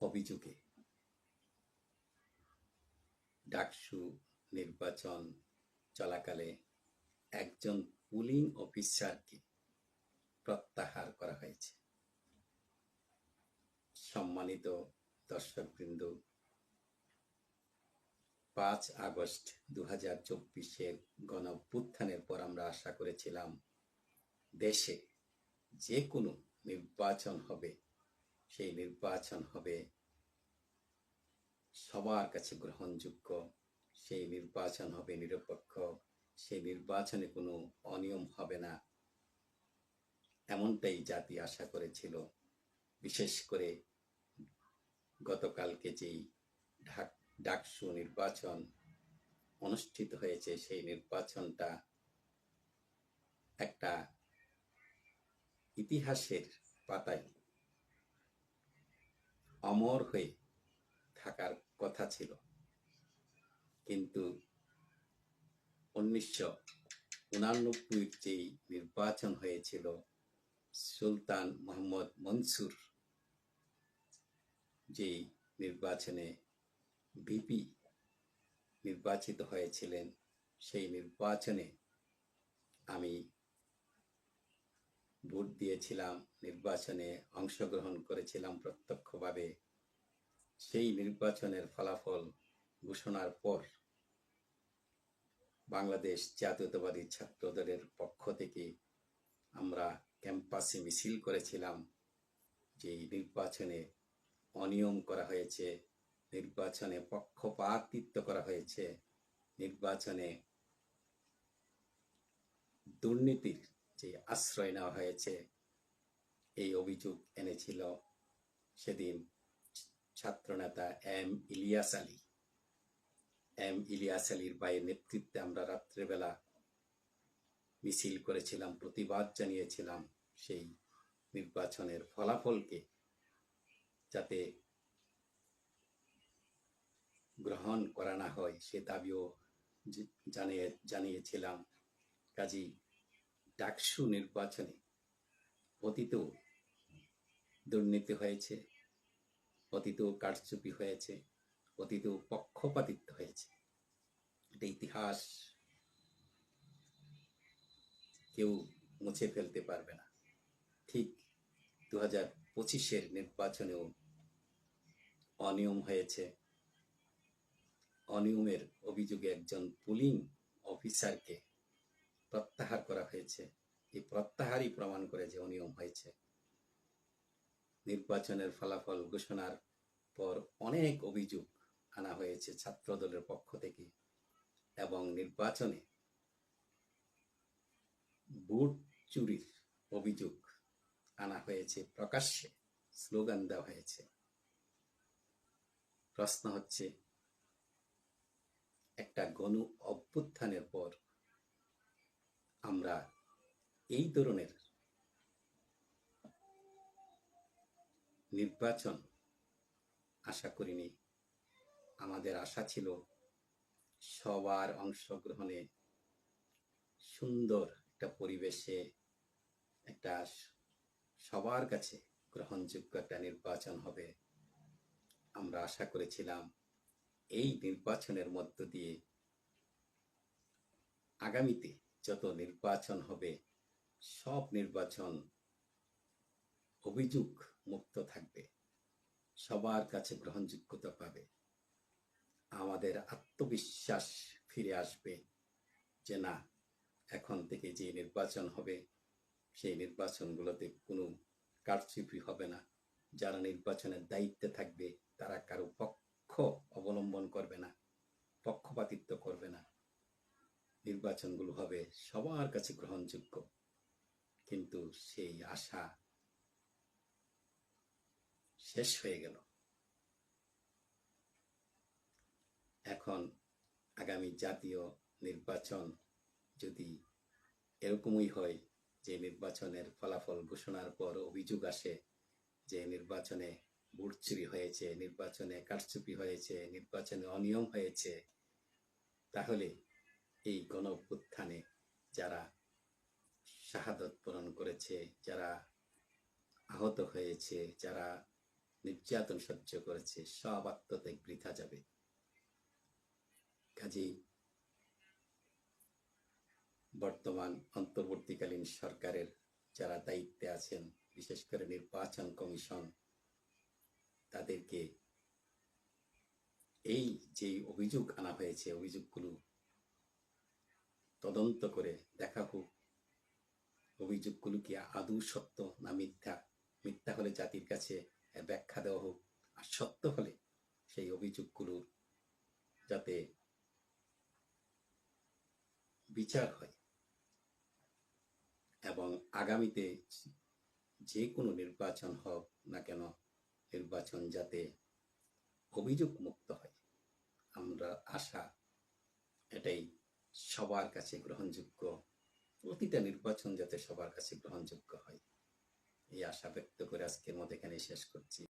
অভিযোগে। ডাকসু নির্বাচন চলাকালে একজন পুলিং অফিসারকে প্রত্যাহার করা হয়েছে। সম্মানিত দর্শকবৃন্দ, পাঁচ আগস্ট দু হাজার চব্বিশের গণ অভ্যুত্থানের পর আমরা আশা করেছিলাম দেশে যে কোনো নির্বাচন হবে সেই নির্বাচন হবে। সবার কাছে গ্রহণযোগ্য। সেই নির্বাচন হবে নিরপেক্ষ। সেই নির্বাচনে কোনো অনিয়ম হবে না। এমনটাই জাতি আশা করেছিল। বিশেষ করে গতকালকে যেই ঢাক ডাকসু নির্বাচন অনুষ্ঠিত হয়েছে, সেই নির্বাচনটা একটা ইতিহাসের পাতায় অমর হয়ে থাকার কথা ছিল। কিন্তু উনিশশো উনানব্বইয়ের যেই নির্বাচন হয়েছিল, সুলতান মোহাম্মদ মনসুর যেই নির্বাচনে ভিপি নির্বাচিত হয়েছিলেন, সেই নির্বাচনে আমি ভোট দিয়েছিলাম, নির্বাচনে অংশগ্রহণ করেছিলাম প্রত্যক্ষভাবে। সেই নির্বাচনের ফলাফল ঘোষণার পর বাংলাদেশ জাতীয়তাবাদী ছাত্র দলের পক্ষ থেকে আমরা ক্যাম্পাসে মিছিল করেছিলাম যে নির্বাচনে অনিয়ম করা হয়েছে, নির্বাচনে পক্ষপাতিত্ব করা হয়েছে, নির্বাচনে দুর্নীতির যে আশ্রয় নেওয়া হয়েছে, এই অভিযোগ এনেছিল সেদিন ছাত্রনেতা এম ইলিয়াস আলী। এম ইলিয়াস আলীর ভাইয়ের নেতৃত্বে আমরা রাত্রেবেলা মিছিল করেছিলাম, প্রতিবাদ জানিয়েছিলাম সেই নির্বাচনের ফলাফলকে যাতে গ্রহণ করা না হয় সে দাবিও জানিয়ে, জানিয়েছিলাম। কাজী ডাকসু নির্বাচনে অতীতেও দুর্নীতি হয়েছে অতীতেও কারচুপি হয়েছে অতীতেও পক্ষপাতিত্ব হয়েছে। এটা ইতিহাস কেউ মুছে ফেলতে পারবে না। ঠিক দু হাজার পঁচিশের নির্বাচনেও অনিয়ম হয়েছে। অনিয়মের অভিযোগে একজন পুলিং অফিসারকে প্রত্যাহার করা হয়েছে। এই প্রত্যাহারই প্রমাণ করে যে অনিয়ম হয়েছে। নির্বাচনের ফলাফল ঘোষণার পর অনেক অভিযোগ আনা হয়েছে ছাত্র দলের পক্ষ থেকে এবং নির্বাচনে ভোট চুরির অভিযোগ আনা হয়েছে, প্রকাশ্যে স্লোগান দেওয়া হয়েছে। প্রশ্ন হচ্ছে, একটা গণ অভ্যুত্থানের পর আমরা এই ধরনের নির্বাচন আশা করিনি। আমাদের আশা ছিল সবার অংশগ্রহণে সুন্দর একটা পরিবেশে একটা সবার কাছে গ্রহণযোগ্য একটা নির্বাচন হবে। আমরা আশা করেছিলাম এই নির্বাচনের মধ্য দিয়ে আগামীতে যত নির্বাচন হবে, সব নির্বাচন অভিযোগ মুক্ত থাকবে। সবার কাছে গ্রহণযোগ্যতা পাবে। আমাদের আত্মবিশ্বাস ফিরে আসবে যে না, এখন থেকে যে নির্বাচন হবে, সেই নির্বাচনগুলোতে কোনো কারচুপি হবে না। যারা নির্বাচনের দায়িত্বে থাকবে, তারা কারও পক্ষ অবলম্বন করবে না পক্ষপাতিত্ব করবে না নির্বাচনগুলো হবে সবার কাছে গ্রহণযোগ্য। কিন্তু সেই আশা শেষ হয়ে গেল। এখন আগামী জাতীয় নির্বাচন যদি এরকমই হয় যে নির্বাচনের ফলাফল ঘোষণার পর অভিযোগ আসে যে নির্বাচনে ভোট চুরি হয়েছে, নির্বাচনে কারচুপি হয়েছে, নির্বাচনে অনিয়ম হয়েছে, তাহলে এই গণ অভ্যুত্থানে যারা শাহাদত বরণ করেছে, যারা আহত হয়েছে, যারা নির্যাতন সহ্য করেছে, সব আত্মত্যাগ বৃথা যাবে। কাজেই বর্তমান অন্তর্বর্তীকালীন সরকারের যারা দায়িত্বে আছেন, বিশেষ করে নির্বাচন কমিশন, তাদেরকে এই যে অভিযোগ আনা হয়েছে, অভিযোগগুলো তদন্ত করে দেখা হোক। অভিযোগগুলো কি আদৌ সত্য না মিথ্যা? মিথ্যা হলে জাতির কাছে ব্যাখ্যা দেওয়া হোক। আর সত্য হলে সেই অভিযোগগুলোর যাতে বিচার হয়। এবং আগামীতে যে কোনো নির্বাচন হোক না কেন, নির্বাচন যাতে অভিযোগ মুক্ত হয়। আমরা আশা এটাই সবার কাছে গ্রহণযোগ্য, প্রতিটা নির্বাচন যাতে সবার কাছে গ্রহণযোগ্য হয়। এই আশা ব্যক্ত করে আজকের মধ্যে এখানে শেষ করছি।